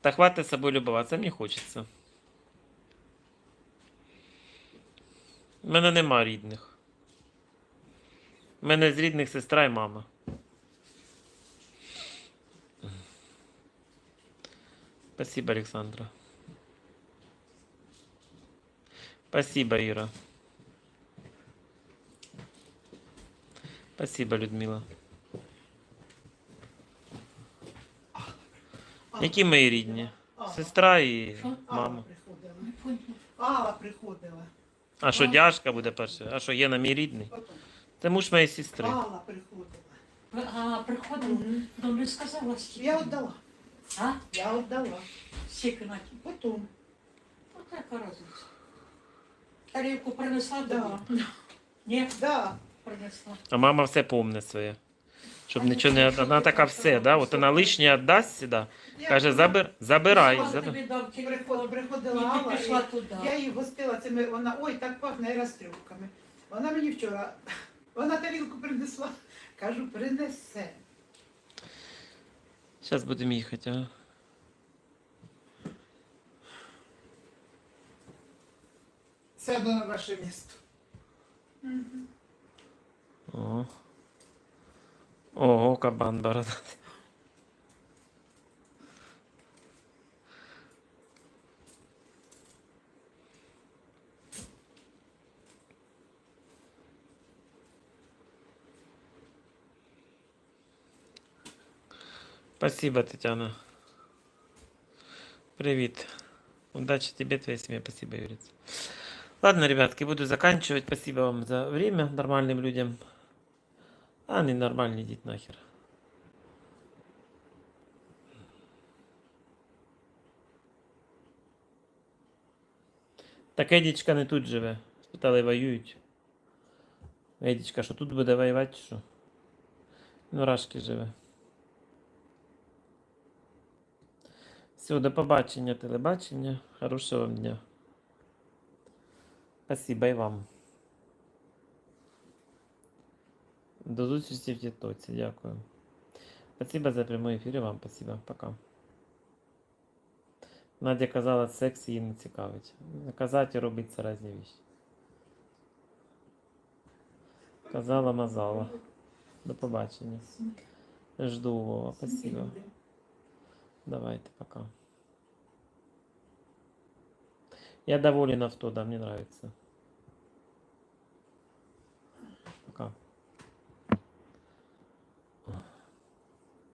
Та хватить собою любуватися, мені хочеться. У мене нема рідних. У мене з рідних сестра і мама. Спасибо, Александра. Спасибо, Ира. Спасибо, Людмила. Які мої рідні? Сестра і мама. приходила. Алла приходила. А що дяжка буде перше? А що є на мій рідний? Це муж моєї сестри. Алла приходила. А приходила, не сказала. Я віддала. А? Я віддала. Стільки на ті. Потім. От яка разниця. Тарілку принесла Да. Ні, Да. принесла. А мама все помне своє. Щоб нічого не. Вона така все, да? От вона лишнє віддасть сюди. Каже, забир, забирай. Я забирай. тобі дам приход- приходила І Алла, пішла і туди. я її гостила цими, вона, ой, так пахне розтрюбками. Вона мені вчора, вона тарілку принесла. Кажу, принесе. Зараз будемо їхати, а? Сяду на ваше місто. Кабан бородатий. Спасибо, Татьяна. Привет. Удачи тебе, твоей семье. Спасибо, Юрец. Ладно, ребятки, буду заканчивать. Спасибо вам за время нормальным людям. А ненормальный идите нахер. Так Едічка не тут живе. Спитали, воюють. Едічка, що тут буде воювати, що? Ну, Рашки живе. Все, до побачення, телебачення. Хорошого вам дня. Спасибо і вам. До зустрічі в Тіктоці. Дякую. Спасибо за прямий ефір і вам. Спасибо. Пока. Надя казала, секс її не цікавить. Казати і робити це різні вещи. Казала, мазала. До побачення. Жду Вова. Спасибо. Давайте, пока. Я доволен авто, да, мне нравится.